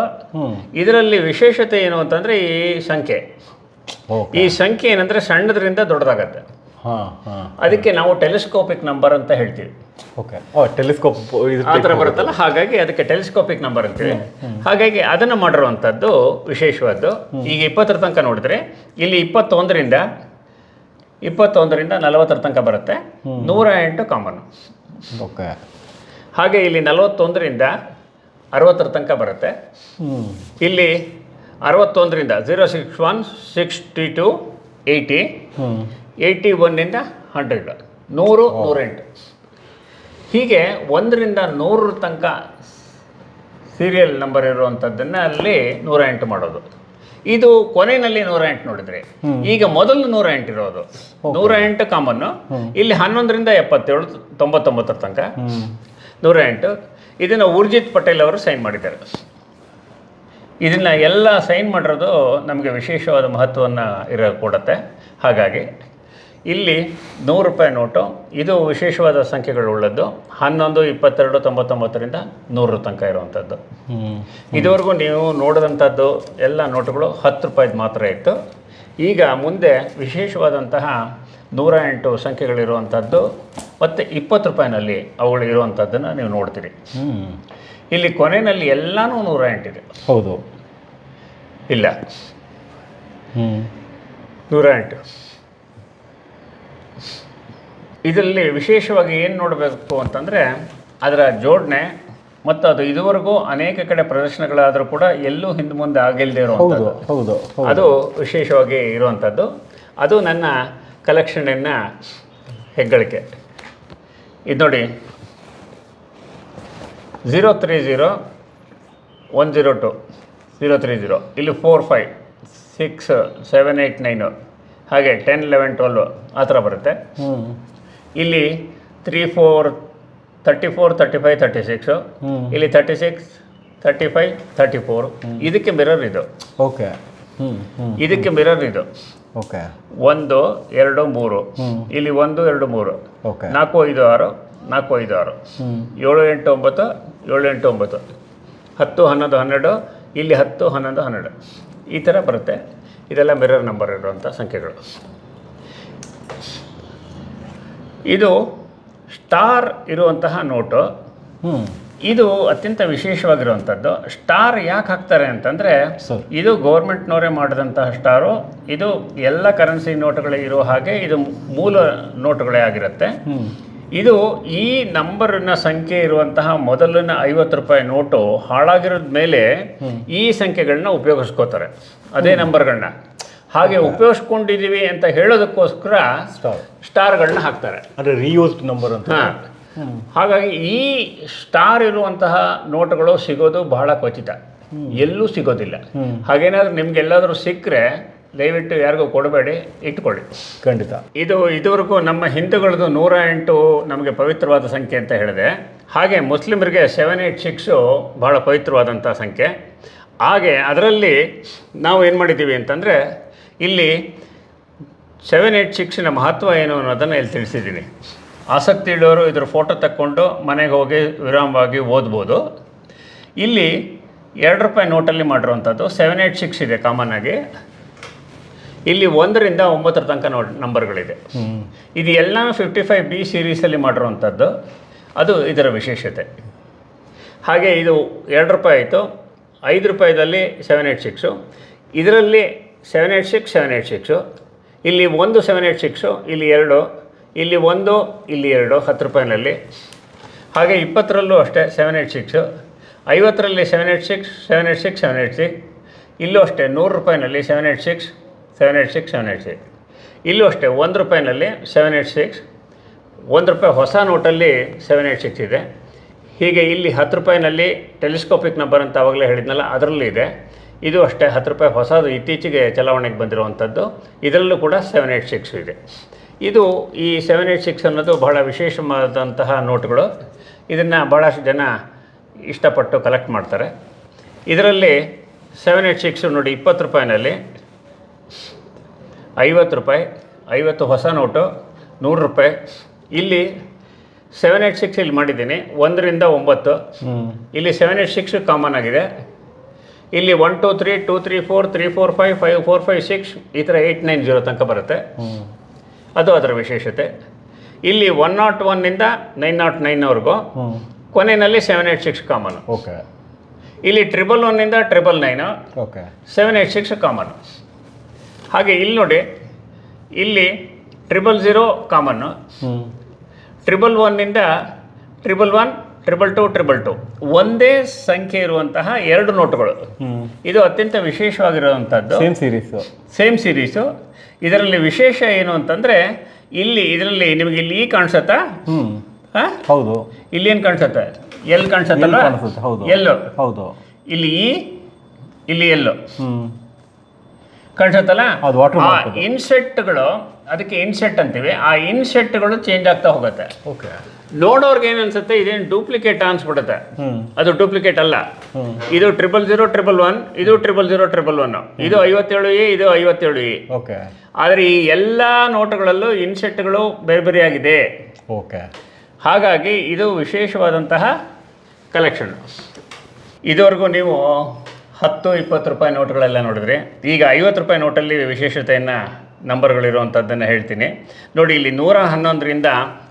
ಇದರಲ್ಲಿ ವಿಶೇಷತೆ ಏನು ಅಂತಂದರೆ ಈ ಸಂಖ್ಯೆ. ಈ ಸಂಖ್ಯೆ ಏನಂದರೆ ಸಣ್ಣದ್ರಿಂದ ದೊಡ್ಡದಾಗತ್ತೆ. ಅದಕ್ಕೆ ನಾವು ಟೆಲಿಸ್ಕೋಪಿಕ್ ನಂಬರ್ ಅಂತ ಹೇಳ್ತೀವಿ. ಓಕೆ. ಓ ಟೆಲಿಸ್ಕೋಪ್ ಆ ಥರ ಬರುತ್ತಲ್ಲ ಹಾಗಾಗಿ ಅದಕ್ಕೆ ಟೆಲಿಸ್ಕೋಪಿಕ್ ನಂಬರ್ ಅಂತೀವಿ ಹಾಗಾಗಿ ಅದನ್ನು ಮಾಡಿರುವಂಥದ್ದು ವಿಶೇಷವಾದ್ದು. ಈಗ ಇಪ್ಪತ್ತರ ತನಕ ನೋಡಿದ್ರೆ ಇಲ್ಲಿ ಇಪ್ಪತ್ತೊಂದರಿಂದ ಇಪ್ಪತ್ತೊಂದರಿಂದ ನಲವತ್ತರ ತನಕ ಬರುತ್ತೆ. ನೂರ ಎಂಟು ಕಾಮನ್ ಓಕೆ. ಹಾಗೆ ಇಲ್ಲಿ ನಲವತ್ತೊಂದರಿಂದ ಅರವತ್ತರ ತನಕ ಬರುತ್ತೆ. ಇಲ್ಲಿ ಅರವತ್ತೊಂದರಿಂದ zero six one sixty two eighty eighty ಒನ್ನಿಂದ hundred ನೂರು ನೂರೆಂಟು. ಹೀಗೆ ಒಂದರಿಂದ ನೂರರ ತನಕ ಸೀರಿಯಲ್ ನಂಬರ್ ಇರುವಂಥದ್ದನ್ನು ಅಲ್ಲಿ ನೂರ ಎಂಟು ಮಾಡೋದು. ಇದು ಕೊನೆಯಲ್ಲಿ ನೂರ ಎಂಟು ನೋಡಿದ್ರೆ ಈಗ ಮೊದಲು ನೂರ ಎಂಟು ಇರೋದು ನೂರ ಎಂಟು ಕಾಮನ್ನು ಇಲ್ಲಿ ಹನ್ನೊಂದರಿಂದ ಎಪ್ಪತ್ತೇಳು ತೊಂಬತ್ತೊಂಬತ್ತರ ತನಕ. ನೂರ ಎಂಟು ಇದನ್ನು ಊರ್ಜಿತ್ ಪಟೇಲ್ ಅವರು ಸೈನ್ ಮಾಡಿದ್ದಾರೆ. ಇದನ್ನು ಎಲ್ಲ ಸೈನ್ ಮಾಡಿರೋದು ನಮಗೆ ವಿಶೇಷವಾದ ಮಹತ್ವವನ್ನು ಇರೋ ಕೊಡುತ್ತೆ. ಹಾಗಾಗಿ ಇಲ್ಲಿ ನೂರು ರೂಪಾಯಿ ನೋಟು. ಇದು ವಿಶೇಷವಾದ ಸಂಖ್ಯೆಗಳುಳ್ಳದ್ದು ಹನ್ನೊಂದು ಇಪ್ಪತ್ತೆರಡು ತೊಂಬತ್ತೊಂಬತ್ತರಿಂದ ನೂರರ ತನಕ ಇರುವಂಥದ್ದು. ಇದುವರೆಗೂ ನೀವು ನೋಡಿದಂಥದ್ದು ಎಲ್ಲ ನೋಟುಗಳು ಹತ್ತು ರೂಪಾಯಿದು ಮಾತ್ರ ಇತ್ತು. ಈಗ ಮುಂದೆ ವಿಶೇಷವಾದಂತಹ ನೂರ ಎಂಟು ಸಂಖ್ಯೆಗಳಿರುವಂಥದ್ದು ಮತ್ತು ಇಪ್ಪತ್ತು ರೂಪಾಯಿನಲ್ಲಿ ಅವುಗಳು ಇರುವಂಥದ್ದನ್ನು ನೀವು ನೋಡ್ತೀರಿ. ಇಲ್ಲಿ ಕೊನೆಯಲ್ಲಿ ಎಲ್ಲನೂ ನೂರ ಎಂಟಿದೆ ಹೌದು. ಇಲ್ಲ. ಹ್ಞೂ ನೂರ ಎಂಟು. ಇದರಲ್ಲಿ ವಿಶೇಷವಾಗಿ ಏನು ನೋಡಬೇಕು ಅಂತಂದರೆ ಅದರ ಜೋಡಣೆ ಮತ್ತು ಅದು ಇದುವರೆಗೂ ಅನೇಕ ಕಡೆ ಪ್ರದರ್ಶನಗಳಾದರೂ ಕೂಡ ಎಲ್ಲೂ ಹಿಂದೆ ಮುಂದೆ ಆಗಿಲ್ಲದೆ ಇರುವಂಥದ್ದು. ಹೌದು ಹೌದು ಅದು ವಿಶೇಷವಾಗಿ ಇರುವಂಥದ್ದು. ಅದು ನನ್ನ ಕಲೆಕ್ಷನಿನ ಹೆಗ್ಗಳಿಕೆ. ಇದು ನೋಡಿ. Zero three zero one zero two. Zero three zero ಇಲ್ಲಿ four five six seven eight nine. ಹಾಗೆ ಟೆನ್ ಲೆವೆನ್ ಟ್ವೆಲ್ವ್ ಆ ಥರ ಬರುತ್ತೆ. ಹ್ಞೂ ಇಲ್ಲಿ three four thirty four thirty five thirty six ಇಲ್ಲಿ thirty six thirty five thirty four ಇದಕ್ಕೆ mirror ಇದು. ಓಕೆ. ಇದಕ್ಕೆ ಮಿರರ್ ಇದು. ಓಕೆ. ಒಂದು ಎರಡು ಮೂರು. ಇಲ್ಲಿ ಒಂದು ಎರಡು ಮೂರು. ಓಕೆ. ನಾಲ್ಕು ಐದು ಆರು. ನಾಲ್ಕು ಐದು ಆರು. ಏಳು ಎಂಟು ಒಂಬತ್ತು. ಏಳು ಎಂಟು ಒಂಬತ್ತು. ಹತ್ತು ಹನ್ನೊಂದು ಹನ್ನೆರಡು. ಇಲ್ಲಿ ಹತ್ತು ಹನ್ನೊಂದು ಹನ್ನೆರಡು. ಈ ಥರ ಬರುತ್ತೆ. ಇದೆಲ್ಲ ಮಿರರ್ ನಂಬರ್ ಇರುವಂಥ ಸಂಖ್ಯೆಗಳು. ಇದು ಸ್ಟಾರ್ ಇರುವಂತಹ ನೋಟು. ಇದು ಅತ್ಯಂತ ವಿಶೇಷವಾಗಿರುವಂಥದ್ದು. ಸ್ಟಾರ್ ಯಾಕೆ ಹಾಕ್ತಾರೆ ಅಂತಂದರೆ. ಇದು ಗೌರ್ಮೆಂಟ್ನವರೇ ಮಾಡಿದಂತಹ ಸ್ಟಾರು. ಇದು ಎಲ್ಲ ಕರೆನ್ಸಿ ನೋಟುಗಳೇ ಇರೋ ಹಾಗೆ ಇದು ಮೂಲ ನೋಟುಗಳೇ ಆಗಿರುತ್ತೆ. ಇದು ಈ ನಂಬರಿನ ಸಂಖ್ಯೆ ಇರುವಂತಹ ಮೊದಲಿನ ಐವತ್ತು ರೂಪಾಯಿ ನೋಟು ಹಾಳಾಗಿರೋದ ಮೇಲೆ ಈ ಸಂಖ್ಯೆಗಳನ್ನ ಉಪಯೋಗಿಸ್ಕೋತಾರೆ. ಅದೇ ನಂಬರ್ಗಳನ್ನ ಹಾಗೆ ಉಪಯೋಗಿಸ್ಕೊಂಡಿದ್ದೀವಿ ಅಂತ ಹೇಳೋದಕ್ಕೋಸ್ಕರ ಸ್ಟಾರ್ ಸ್ಟಾರ್ಗಳನ್ನ ಹಾಕ್ತಾರೆ. ಅಂದರೆ ರಿಯೂಸ್ ನಂಬರ್ ಅಂತ. ಹಾಂ. ಹಾಗಾಗಿ ಈ ಸ್ಟಾರ್ ಇರುವಂತಹ ನೋಟುಗಳು ಸಿಗೋದು ಬಹಳ ಖಚಿತ ಎಲ್ಲೂ ಸಿಗೋದಿಲ್ಲ. ಹಾಗೇನಾದ್ರೂ ನಿಮ್ಗೆಲ್ಲಾದರೂ ಸಿಕ್ಕರೆ ದಯವಿಟ್ಟು ಯಾರಿಗೂ ಕೊಡಬೇಡಿ ಇಟ್ಕೊಳ್ಳಿ. ಖಂಡಿತ. ಇದು ಇದುವರೆಗೂ ನಮ್ಮ ಹಿಂದೂಗಳದ್ದು ನೂರ ಎಂಟು ನಮಗೆ ಪವಿತ್ರವಾದ ಸಂಖ್ಯೆ ಅಂತ ಹೇಳಿದೆ. ಹಾಗೆ ಮುಸ್ಲಿಮರಿಗೆ ಸೆವೆನ್ ಏಯ್ಟ್ ಸಿಕ್ಸು ಭಾಳ ಪವಿತ್ರವಾದಂಥ ಸಂಖ್ಯೆ. ಹಾಗೆ ಅದರಲ್ಲಿ ನಾವು ಏನು ಮಾಡಿದ್ದೀವಿ ಅಂತಂದರೆ ಇಲ್ಲಿ ಸೆವೆನ್ ಏಯ್ಟ್ ಸಿಕ್ಸಿನ ಮಹತ್ವ ಏನು ಅನ್ನೋದನ್ನು ಇಲ್ಲಿ ತಿಳಿಸಿದ್ದೀನಿ ಆಸಕ್ತಿ ಇಳುವರು ಇದ್ರ ಫೋಟೋ ತಕ್ಕೊಂಡು ಮನೆಗೆ ಹೋಗಿ ವಿರಾಮವಾಗಿ ಓದ್ಬೋದು. ಇಲ್ಲಿ ಎರಡು ರೂಪಾಯಿ ನೋಟಲ್ಲಿ ಮಾಡಿರುವಂಥದ್ದು ಸೆವೆನ್ ಏಯ್ಟ್ ಸಿಕ್ಸ್ ಇದೆ ಕಾಮನ್ ಆಗಿ. ಇಲ್ಲಿ ಒಂದರಿಂದ ಒಂಬತ್ತರ ತನಕ ನೋಟ್ ನಂಬರ್ಗಳಿದೆ ಇದು ಎಲ್ಲ ಫಿಫ್ಟಿ ಫೈವ್ ಬಿ ಸೀರೀಸಲ್ಲಿ ಮಾಡಿರುವಂಥದ್ದು. ಅದು ಇದರ ವಿಶೇಷತೆ. ಹಾಗೆ ಇದು ಎರಡು ರೂಪಾಯಿ ಆಯಿತು. ಐದು ರೂಪಾಯಿದಲ್ಲಿ ಸೆವೆನ್ ಏಯ್ಟ್ ಸಿಕ್ಸು ಇದರಲ್ಲಿ seven eight six seven eight six ಇಲ್ಲಿ ಒಂದು ಸೆವೆನ್ ಏಯ್ಟ್ ಸಿಕ್ಸು ಇಲ್ಲಿ ಎರಡು ಇಲ್ಲಿ ಒಂದು ಇಲ್ಲಿ ಎರಡು ಹತ್ತು ರೂಪಾಯಿನಲ್ಲಿ ಹಾಗೆ ಇಪ್ಪತ್ತರಲ್ಲೂ ಅಷ್ಟೇ seven eight six ಐವತ್ತರಲ್ಲಿ seven eight six seven eight six seven eight six ಇಲ್ಲೂ ಅಷ್ಟೇ ನೂರು ರೂಪಾಯಿನಲ್ಲಿ seven eight six seven eight six seven eight six ಇಲ್ಲೂ ಅಷ್ಟೇ ಒಂದು ರೂಪಾಯಿನಲ್ಲಿ ಸೆವೆನ್ ಏಯ್ಟ್ ಸಿಕ್ಸ್ ಒಂದು ರೂಪಾಯಿ ಹೊಸ ನೋಟಲ್ಲಿ ಸೆವೆನ್ ಏಯ್ಟ್ ಸಿಕ್ಸ್ ಇದೆ ಹೀಗೆ ಇಲ್ಲಿ ಹತ್ತು ರೂಪಾಯಿನಲ್ಲಿ ಟೆಲಿಸ್ಕೋಪಿಕ್ ನಂಬರ್ ಅಂತ ಆವಾಗಲೇ ಹೇಳಿದ್ನಲ್ಲ ಅದರಲ್ಲೂ ಇದೆ ಇದು ಅಷ್ಟೇ ಹತ್ತು ರೂಪಾಯಿ ಹೊಸದು ಇತ್ತೀಚೆಗೆ ಚಲಾವಣೆಗೆ ಬಂದಿರುವಂಥದ್ದು. ಇದರಲ್ಲೂ ಕೂಡ ಸೆವೆನ್ ಏಯ್ಟ್ ಸಿಕ್ಸ್ ಇದೆ. ಇದು ಈ ಸೆವೆನ್ ಏಯ್ಟ್ ಸಿಕ್ಸ್ ಅನ್ನೋದು ಬಹಳ ವಿಶೇಷವಾದಂತಹ ನೋಟುಗಳು. ಇದನ್ನು ಭಾಳಷ್ಟು ಜನ ಇಷ್ಟಪಟ್ಟು ಕಲೆಕ್ಟ್ ಮಾಡ್ತಾರೆ. ಇದರಲ್ಲಿ ಸೆವೆನ್ ಏಯ್ಟ್ ಸಿಕ್ಸು ನೋಡಿ ಇಪ್ಪತ್ತು ರೂಪಾಯಿನಲ್ಲಿ ಐವತ್ತು ರೂಪಾಯಿ ಐವತ್ತು ಹೊಸ ನೋಟು ನೂರು ರೂಪಾಯಿ. ಇಲ್ಲಿ ಸೆವೆನ್ ಏಯ್ಟ್ ಸಿಕ್ಸ್ ಇಲ್ಲಿ ಮಾಡಿದ್ದೀನಿ ಒಂದರಿಂದ ಒಂಬತ್ತು. ಇಲ್ಲಿ ಸೆವೆನ್ ಏಯ್ಟ್ ಸಿಕ್ಸ್ ಕಾಮನ್ ಆಗಿದೆ. ಇಲ್ಲಿ one two three two three four three four five five four five six ಈ ಥರ ಏಯ್ಟ್ ನೈನ್ ಜೀರೋ ತನಕ ಬರುತ್ತೆ. ಅದು ಅದರ ವಿಶೇಷತೆ. ಇಲ್ಲಿ ಒನ್ ನಾಟ್ ಒನ್ನಿಂದ ನೈನ್ ನಾಟ್ ನೈನ್ವರೆಗೂ ಕೊನೆಯಲ್ಲಿ seven eight six common okay. ಇಲ್ಲಿ triple ಒನ್ನಿಂದ triple nine okay. Seven eight six common ಹಾಗೆ ಇಲ್ಲಿ ನೋಡಿ ಇಲ್ಲಿ triple zero ಕಾಮನ್ನು triple ಒನ್ನಿಂದ triple one triple two triple two ಒಂದೇ ಸಂಖ್ಯೆ ಇರುವಂತಹ ಎರಡು ನೋಟುಗಳು. ಇದು ಅತ್ಯಂತ ವಿಶೇಷವಾಗಿರುವಂಥದ್ದು ಸೇಮ್ ಸೀರೀಸು ಸೇಮ್ ಸೀರೀಸು ಇದರಲ್ಲಿ ವಿಶೇಷ ಏನು ಅಂತಂದರೆ ಇಲ್ಲಿ ಇದರಲ್ಲಿ ನಿಮಗೆ ಇಲ್ಲಿ ಈ ಕಾಣಿಸತ್ತಾ? ಹ್ಞೂ ಹಾಂ? ಹೌದು. ಇಲ್ಲಿ ಏನು ಕಾಣಿಸುತ್ತೆ? ಎಲ್ ಕಾಣಿಸತ್ತಲ್ಲ ಎಲ್ಲಿ ಕಾಣಿಸುತ್ತೆ ಹೌದು. ಎಲ್ಲೋ ಹೌದು. ಇಲ್ಲಿ ಈ ಇಲ್ಲಿ ಎಲ್ಲೋ ಹ್ಞೂ ಕಾಣಿಸುತ್ತಲ್ಲ ಅದು ಆ. ಇನ್ಸೆಟ್ಗಳು ಅದಕ್ಕೆ ಇನ್ಸೆಟ್ ಅಂತೀವಿ. ಆ ಇನ್ಸೆಟ್ಗಳು ಚೇಂಜ್ ಆಗ್ತಾ ಹೋಗುತ್ತೆ. ಓಕೆ ನೋಡೋರ್ಗೆ ಏನು ಅನ್ಸುತ್ತೆ? ಇದೇನು ಡೂಪ್ಲಿಕೇಟ್ ಅನ್ಸ್ಬಿಡುತ್ತೆ. ಅದು ಡೂಪ್ಲಿಕೇಟ್ ಅಲ್ಲ. ಇದು ಟ್ರಿಬಲ್ ಜೀರೋ ಟ್ರಿಬಲ್ ಒನ್ ಇದು ಟ್ರಿಬಲ್ ಜೀರೋ ಟ್ರಿಬಲ್ ಒನ್ ಇದು ಐವತ್ತೇಳು ಎ ಇದು ಐವತ್ತೇಳು ಎ. ಓಕೆ ಆದರೆ ಈ ಎಲ್ಲ ನೋಟುಗಳಲ್ಲೂ ಇನ್ಸೆಟ್ಗಳು ಬೇರೆ ಬೇರೆಯಾಗಿದೆ ಓಕೆ ಹಾಗಾಗಿ ಇದು ವಿಶೇಷವಾದಂತಹ ಕಲೆಕ್ಷನ್ ಇದುವರೆಗೂ ನೀವು ಹತ್ತು ಇಪ್ಪತ್ತು ರೂಪಾಯಿ ನೋಟುಗಳೆಲ್ಲ ನೋಡಿದ್ರಿ. ಈಗ ಐವತ್ತು ರೂಪಾಯಿ ನೋಟಲ್ಲಿ ವಿಶೇಷತೆಯನ್ನು ನಂಬರ್ಗಳಿರುವಂಥದ್ದನ್ನು ಹೇಳ್ತೀನಿ. ನೋಡಿ, ಇಲ್ಲಿ ನೂರ ಹನ್ನೊಂದರಿಂದ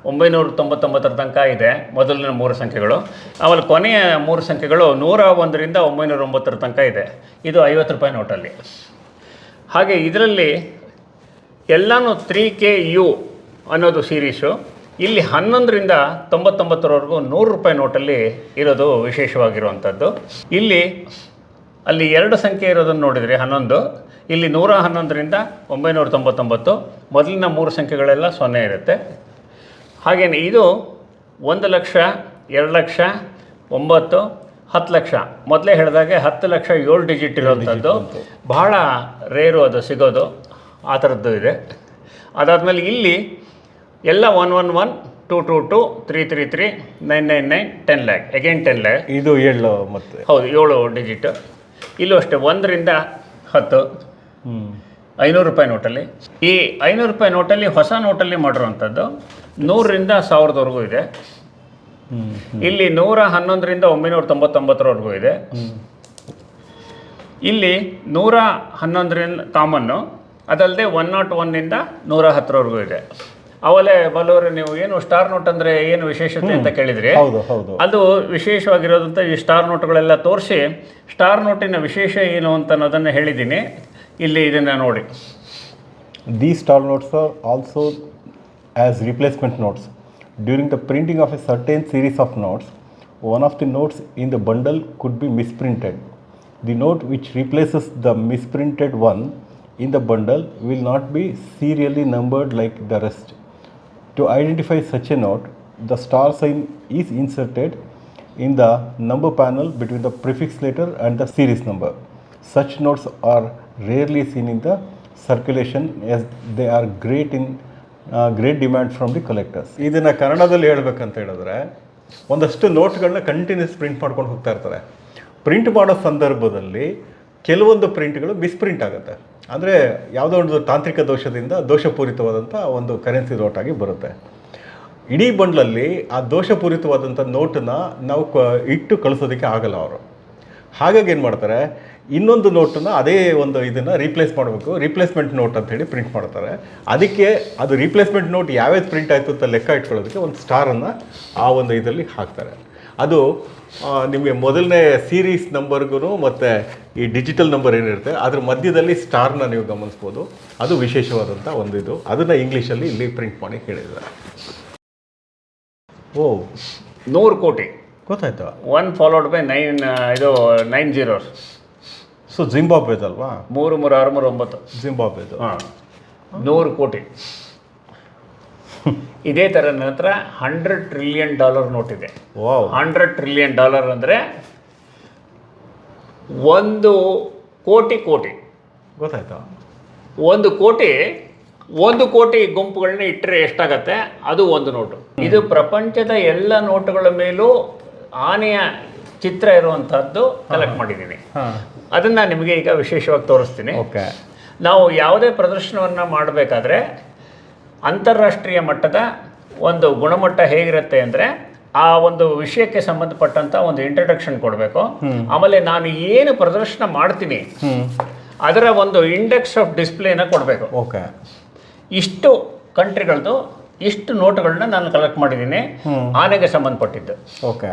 ಒಂಬೈನೂರ ತೊಂಬತ್ತೊಂಬತ್ತರ ತನಕ ಇದೆ ಮೊದಲಿನ ಮೂರು ಸಂಖ್ಯೆಗಳು. ಆಮೇಲೆ ಕೊನೆಯ ಮೂರು ಸಂಖ್ಯೆಗಳು ನೂರ ಒಂದರಿಂದ ಒಂಬೈನೂರ ಒಂಬತ್ತರ ತನಕ ಇದೆ. ಇದು ಐವತ್ತು ರೂಪಾಯಿ ನೋಟಲ್ಲಿ. ಹಾಗೆ ಇದರಲ್ಲಿ ಎಲ್ಲನೂ ತ್ರೀ ಕೆ ಯು ಅನ್ನೋದು ಸೀರೀಸು. ಇಲ್ಲಿ ಹನ್ನೊಂದರಿಂದ ತೊಂಬತ್ತೊಂಬತ್ತರವರೆಗೂ ನೂರು ರೂಪಾಯಿ ನೋಟಲ್ಲಿ ಇರೋದು ವಿಶೇಷವಾಗಿರುವಂಥದ್ದು. ಇಲ್ಲಿ ಅಲ್ಲಿ ಎರಡು ಸಂಖ್ಯೆ ಇರೋದನ್ನು ನೋಡಿದರೆ ಹನ್ನೊಂದು ಇಲ್ಲಿ ನೂರ ಹನ್ನೊಂದರಿಂದ ಒಂಬೈನೂರ ತೊಂಬತ್ತೊಂಬತ್ತು ಮೊದಲಿನ ಮೂರು ಸಂಖ್ಯೆಗಳೆಲ್ಲ ಸೊನ್ನೆ ಇರುತ್ತೆ. ಹಾಗೆಯೇ ಇದು ಒಂದು ಲಕ್ಷ ಎರಡು ಲಕ್ಷ ಒಂಬತ್ತು ಹತ್ತು ಲಕ್ಷ. ಮೊದಲೇ ಹೇಳಿದಾಗೆ ಹತ್ತು ಲಕ್ಷ ಏಳು ಡಿಜಿಟ್ ಇರೋವಂಥದ್ದು. ಬಹಳ ರೇರು ಅದು ಸಿಗೋದು ಆ ಥರದ್ದು ಇದೆ. ಅದಾದಮೇಲೆ ಇಲ್ಲಿ ಎಲ್ಲ one one one two two two three three three nine nine nine ten lakh. Again ten lakh. ಇದು ಏಳು ಮತ್ತೆ. ಹೌದು ಏಳು ಡಿಜಿಟ್. ಇಲ್ಲೂ ಅಷ್ಟೇ, ಒಂದರಿಂದ ಹತ್ತು. ಐನೂರು ರೂಪಾಯಿ ನೋಟಲ್ಲಿ. ಈ ಐನೂರು ರೂಪಾಯಿ ನೋಟಲ್ಲಿ, ಹೊಸ ನೋಟಲ್ಲಿ ಮಾಡಿರುವಂಥದ್ದು ನೂರರಿಂದ ಸಾವಿರದವರೆಗೂ ಇದೆ. ಇಲ್ಲಿ ನೂರ ಹನ್ನೊಂದರಿಂದ ಒಂಬೈನೂರ ತೊಂಬತ್ತೊಂಬತ್ತರವರೆಗೂ ಇದೆ. ಇಲ್ಲಿ ನೂರ ಹನ್ನೊಂದರಿಂದ, ಕಾಮನ್ನು ಅದಲ್ಲದೆ ಒನ್ ನಾಟ್ ಒನ್ನಿಂದ ನೂರ ಹತ್ತರವರೆಗೂ ಇದೆ. ಅವಲೇ ಬಲ್ಲವರು ನೀವು ಏನು ಸ್ಟಾರ್ ನೋಟ್ ಅಂದ್ರೆ ಏನು ವಿಶೇಷತೆ ಅಂತ ಕೇಳಿದ್ರಿ? ಅದು ವಿಶೇಷವಾಗಿರೋದಂತ ಈ ಸ್ಟಾರ್ ನೋಟ್ಗಳೆಲ್ಲ ತೋರಿಸಿ ಸ್ಟಾರ್ ನೋಟಿನ ವಿಶೇಷ ಏನು ಅಂತ ಅನ್ನೋದನ್ನ ಹೇಳಿದ್ದೀನಿ. ಇಲ್ಲಿ ಇದನ್ನ ನೋಡಿ. The star notes are also as replacement notes during the printing of a certain series of notes one of the notes in the bundle could be misprinted the note which replaces the misprinted one in the bundle will not be serially numbered like the rest To identify such a node, the star sign is inserted in the number panel between the prefix letter and the series number. Such nodes are rarely seen in the circulation as they are great in uh, great demand from the collectors. ಇದನ್ನ ಕನ್ನಡದಲ್ಲಿ ಹೇಳ್ಬೇಕಂತ ಹೇಳಿದ್ರೆ ಒಂದಷ್ಟು ನೋಟ್ಗಳನ್ನ continuous print ಮಾಡ್ಕೊಂಡು ಹೋಗ್ತಾ ಇರ್ತಾರೆ print ಮಾಡೋ ಸಂದರ್ಭದಲ್ಲಿ ಕೆಲವೊಂದು ಪ್ರಿಂಟ್ಗಳು ಮಿಸ್ಪ್ರಿಂಟ್ ಆಗುತ್ತೆ ಅಂದರೆ ಯಾವುದೋ ಒಂದು ತಾಂತ್ರಿಕ ದೋಷದಿಂದ ದೋಷಪೂರಿತವಾದಂಥ ಒಂದು ಕರೆನ್ಸಿ ನೋಟಾಗಿ ಬರುತ್ತೆ. ಇಡೀ ಬಂಡ್ಲಲ್ಲಿ ಆ ದೋಷಪೂರಿತವಾದಂಥ ನೋಟನ್ನ ನಾವು ಕ, ಇಟ್ಟು ಕಳಿಸೋದಕ್ಕೆ ಆಗಲ್ಲ ಅವರು. ಹಾಗಾಗಿ ಏನು ಮಾಡ್ತಾರೆ, ಇನ್ನೊಂದು ನೋಟನ್ನು ಅದೇ ಒಂದು ಇದನ್ನು ರೀಪ್ಲೇಸ್ ಮಾಡಬೇಕು ರೀಪ್ಲೇಸ್ಮೆಂಟ್ ನೋಟ್ ಅಂತ ಹೇಳಿ ಪ್ರಿಂಟ್ ಮಾಡ್ತಾರೆ. ಅದಕ್ಕೆ ಅದು ರಿಪ್ಲೇಸ್ಮೆಂಟ್ ನೋಟ್ ಯಾವ್ಯಾವ ಪ್ರಿಂಟ್ ಆಯಿತು ಅಂತ ಲೆಕ್ಕ ಇಟ್ಕೊಳ್ಳೋದಕ್ಕೆ ಒಂದು ಸ್ಟಾರನ್ನು ಆ ಒಂದು ಇದರಲ್ಲಿ ಹಾಕ್ತಾರೆ. ಅದು ನಿಮಗೆ ಮೊದಲನೇ ಸೀರೀಸ್ ನಂಬರ್ಗೂ ಮತ್ತು ಈ ಡಿಜಿಟಲ್ ನಂಬರ್ ಏನಿರುತ್ತೆ ಅದ್ರ ಮಧ್ಯದಲ್ಲಿ ಸ್ಟಾರ್ನ ನೀವು ಗಮನಿಸ್ಬೋದು. ಅದು ವಿಶೇಷವಾದಂಥ ಒಂದು ಇದು ಅದನ್ನು ಇಂಗ್ಲೀಷಲ್ಲಿ ಇಲ್ಲಿ ಪ್ರಿಂಟ್ ಮಾಡಿ ಹೇಳಿದ್ದಾರೆ. ಓ ನೂರು ಕೋಟಿ. ಗೊತ್ತಾಯ್ತು? ಒನ್ ಫಾಲೋಡ್ ಬೈ ನೈನ್ ಇದು ನೈನ್ ಜೀರೋಸ್ ಸೊ ಜಿಂಬಾಬ್ವೆದಲ್ವಾ ಮೂರು ಮೂರು ಆರು ಮೂರು ಒಂಬತ್ತು. ಜಿಂಬಾಬ್ವೆದು ಹಾಂ. ನೂರು ಕೋಟಿ. ಇದೇ ಥರ ನನ್ನ ಹತ್ರ ಹಂಡ್ರೆಡ್ ಟ್ರಿಲಿಯನ್ ಡಾಲರ್ ನೋಟಿದೆ ಹಂಡ್ರೆಡ್ ಟ್ರಿಲಿಯನ್ ಡಾಲರ್ ಅಂದರೆ ಒಂದು ಕೋಟಿ ಕೋಟಿ. ಗೊತ್ತಾಯ್ತಾ? ಒಂದು ಕೋಟಿ ಒಂದು ಕೋಟಿ ಗುಂಪುಗಳನ್ನ ಇಟ್ಟರೆ ಎಷ್ಟಾಗತ್ತೆ? ಅದು ಒಂದು ನೋಟು. ಇದು ಪ್ರಪಂಚದ ಎಲ್ಲ ನೋಟುಗಳ ಮೇಲೂ ಆನೆಯ ಚಿತ್ರ ಇರುವಂತಹದ್ದು ಕಲೆಕ್ಟ್ ಮಾಡಿದ್ದೀನಿ ಅದನ್ನು ನಿಮಗೆ ಈಗ ವಿಶೇಷವಾಗಿ ತೋರಿಸ್ತೀನಿ. ಓಕೆ. ನಾವು ಯಾವುದೇ ಪ್ರದರ್ಶನವನ್ನು ಮಾಡಬೇಕಾದ್ರೆ ಅಂತಾರಾಷ್ಟ್ರೀಯ ಮಟ್ಟದ ಒಂದು ಗುಣಮಟ್ಟ ಹೇಗಿರುತ್ತೆ ಅಂದರೆ ಆ ಒಂದು ವಿಷಯಕ್ಕೆ ಸಂಬಂಧಪಟ್ಟಂತ ಒಂದು ಇಂಟ್ರಡಕ್ಷನ್ ಕೊಡಬೇಕು. ಆಮೇಲೆ ನಾನು ಏನು ಪ್ರದರ್ಶನ ಮಾಡ್ತೀನಿ ಅದರ ಒಂದು ಇಂಡೆಕ್ಸ್ ಆಫ್ ಡಿಸ್ಪ್ಲೇನ ಕೊಡಬೇಕು. ಓಕೆ. ಇಷ್ಟು ಕಂಟ್ರಿಗಳದ್ದು ಇಷ್ಟು ನೋಟುಗಳನ್ನ ನಾನು ಕಲೆಕ್ಟ್ ಮಾಡಿದ್ದೀನಿ. ಆನೆಗೆ ಸಂಬಂಧಪಟ್ಟಿದ್ದು. ಓಕೆ.